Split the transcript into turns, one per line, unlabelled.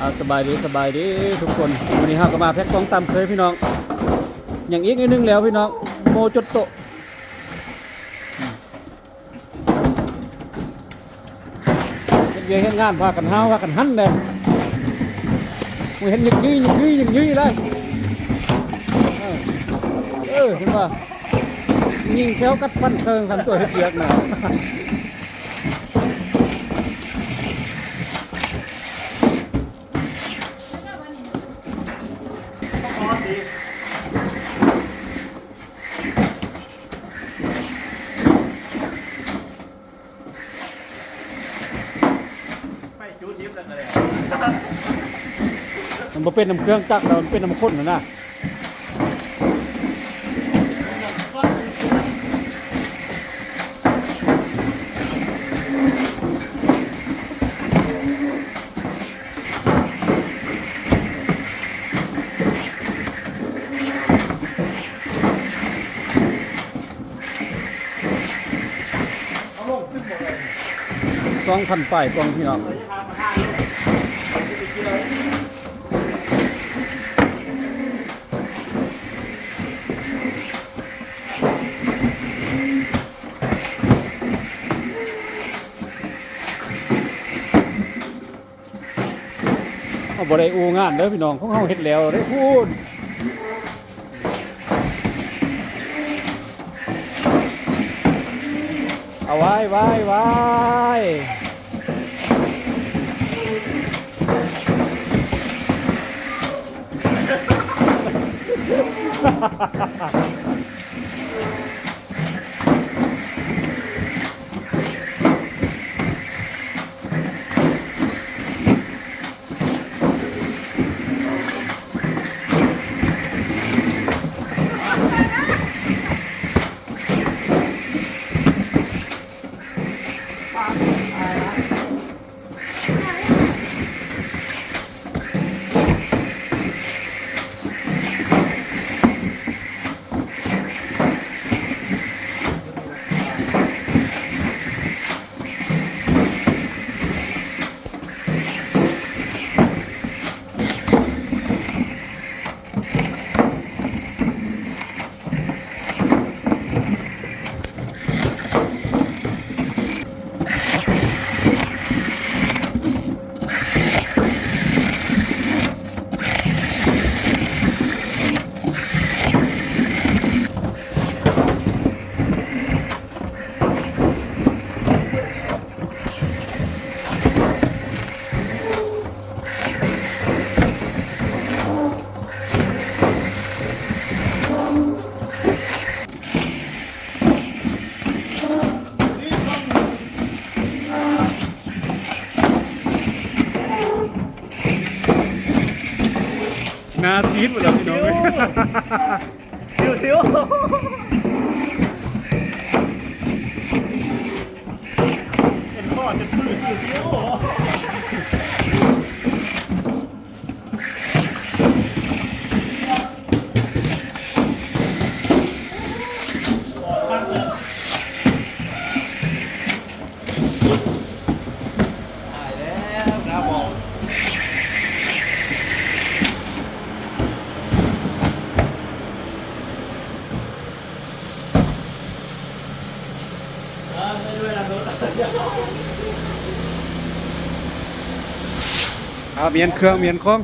เอาสบายดีสบายดีทุกคนวันนี้เฮาก็มาแพ็คของตามเคยพี่น้อง อย่างอีกนิดนึงแล้วพี่น้องโมจดโตเฮ็ดเวียกเฮ็ดงานพากันห้าวพากันหันเลยมึงเห็นยิงยี่ยิงยี่ยิงยี่เลยเออเห็นป่ะยิงแถวกัดฟันเคิงทำตัวเฮ็ดเวียกนะ
มั
นบ่เป็นน้ำเครื่องจักรเรามันเป็นน้ำข้นนะนะ
เอาลงขึ้นหมดเลย
สองพันป้ายกองพี่น้อง
เลยทางมาย
เอาบ่ได้อูงานเด้อพี่น้องของเฮาเฮ็ดแล้วได้พูด เอายว้ไว้ไว้ Thank you. นาซีดหมดแล้วพี่น้อง
ทิวทิวเป็นพ่อจะพื้นทิวทิวตายแล้วนะบอก ไม่ด้วยนะรถ
เอาเมียนเครื่องเมียนของ